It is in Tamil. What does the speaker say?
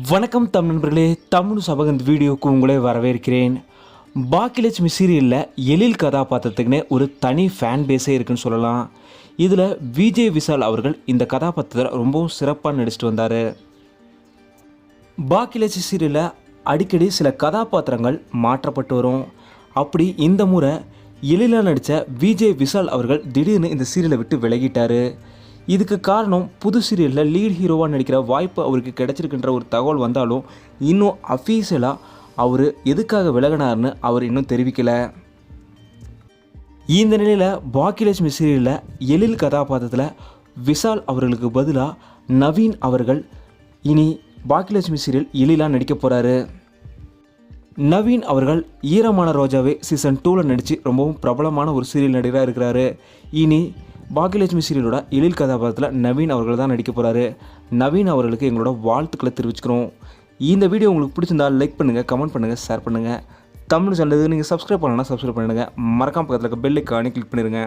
வணக்கம் தமிழ் நண்பர்களே தமிழ் சபகந்த் வீடியோக்கு உங்களே வரவேற்கிறேன். பாக்கியலட்சுமி சீரியலில் எழில் கதாபாத்திரத்துக்குன்னே ஒரு தனி ஃபேன் பேஸே இருக்குன்னு சொல்லலாம். இதில் விஜய் விஷால் அவர்கள் இந்த கதாபாத்திரத்தில் ரொம்பவும் சிறப்பாக நடிச்சிட்டு வந்தார். பாக்கியலட்சுமி சீரியலில் அடிக்கடி சில கதாபாத்திரங்கள் மாற்றப்பட்டு வரும். அப்படி இந்த முறை எழிலாக நடித்த விஜய் விஷால் அவர்கள் திடீர்னு இந்த சீரியலை விட்டு விலகிட்டார். இதுக்கு காரணம் புது சீரியலில் லீட் ஹீரோவாக நடிக்கிற வாய்ப்பு அவருக்கு கிடைச்சிருக்குன்ற ஒரு தகவல் வந்தாலும் இன்னும் அஃபீஷியலாக அவர் எதுக்காக விலகினார்னு அவர் இன்னும் தெரிவிக்கலை. இந்த நிலையில் பாக்கியலட்சுமி சீரியலில் எழில் கதாபாத்திரத்தில் விஷால் அவர்களுக்கு பதிலாக நவீன் அவர்கள் இனி பாக்கியலட்சுமி சீரியல் எழிலாக நடிக்க போகிறாரு நவீன் அவர்கள் ஈரமான ரோஜாவே சீசன் டூவில் நடித்து ரொம்பவும் பிரபலமான ஒரு சீரியல் நடிகராக இருக்கிறாரு. இனி பாக்கியலட்சுமி சீரியலோட எழில் கதாபாத்திரத்தில் நவீன் அவர்கள் தான் நடிக்க போகிறாரு நவீன் அவர்களுக்கு எங்களோட வாழ்த்துக்களை தெரிவிச்சுக்கிறோம். இந்த வீடியோ உங்களுக்கு பிடிச்சிருந்தா லைக் பண்ணுங்கள் கமெண்ட் பண்ணுங்கள் ஷேர் பண்ணுங்கள் தமிழ் சேனலுக்கு நீங்கள் சப்ஸ்கிரைப் பண்ணலன்னா சப்ஸ்கிரைப் பண்ணுங்கள் மறக்காம பக்கத்தில் இருக்க பெல் ஐக்கானே கிளிக் பண்ணிடுங்க.